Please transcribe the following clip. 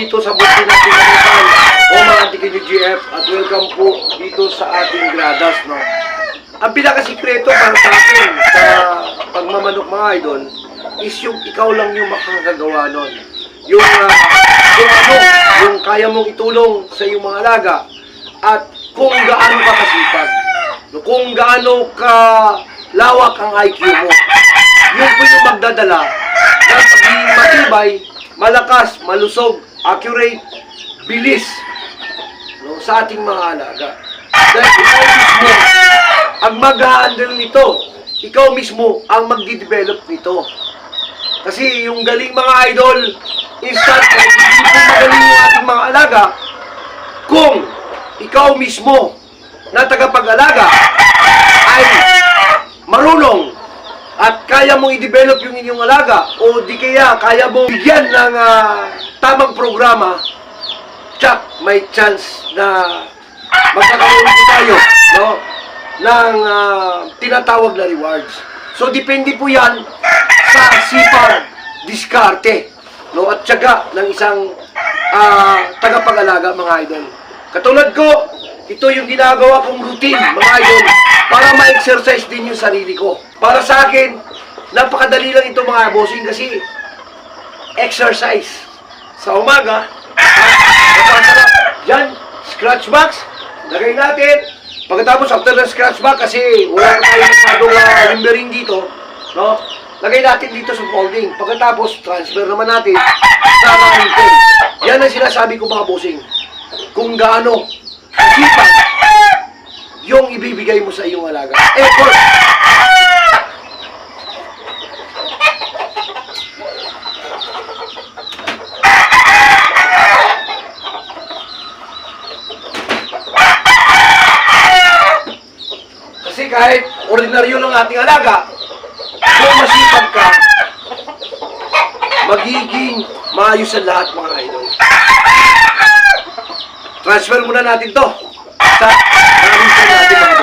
dito sa Buti na Pinanitan o mga Antikinyo GF at welcome po dito sa ating gradas, no? Ang pinakasikreto para sa akin sa pagmamanok mga idol is yung ikaw lang yung makakagawa nun. Yung, ah, yung ano, yung kaya mong itulong sa iyong mga alaga at kung gaano ka kasipag. Kung gaano ka lawak ang IQ mo. Yun po yung magdadala ng pagiging matibay, malakas, malusog, accurate, bilis no, sa ating mga alaga. Dahil ikaw mismo ang mag-handle nito. Ikaw mismo ang magdi-develop nito. Kasi yung galing mga idol, instant kahit hindi po magaling yung ating mga alaga, kung ikaw mismo na tagapag-alaga ay marunong kaya mong i-develop yung inyong alaga o di kaya kaya mong bigyan ng ah, tamang programa, tsak, may chance na magkakaroon po tayo no, ng ah, tinatawag na rewards. So, depende po yan sa sipag, diskarte, no, at tiyaga ng isang ah, tagapag-alaga, mga idol. Katulad ko, ito yung ginagawa kong routine, mga idol, para ma-exercise din yung sarili ko. Para sa akin, napakadali lang ito mga bossing kasi exercise. Sa umaga, ah, napakasarap. Yan, scratch box, lagay natin. Pagkatapos, after ng scratch box, kasi wala na tayo masyadong uh, limbering dito, no? Lagay natin dito sa folding. Pagkatapos, transfer naman natin sa pen. Yan ang sinasabi ko mga bossing. Kung gaano kasipag yung ibibigay mo sa iyong alaga. Effort! Kasi kahit ordinaryo ng ating alaga, kung masipag ka, magiging maayos ang lahat mga idol. Transfer muna natin to sa namin natin mga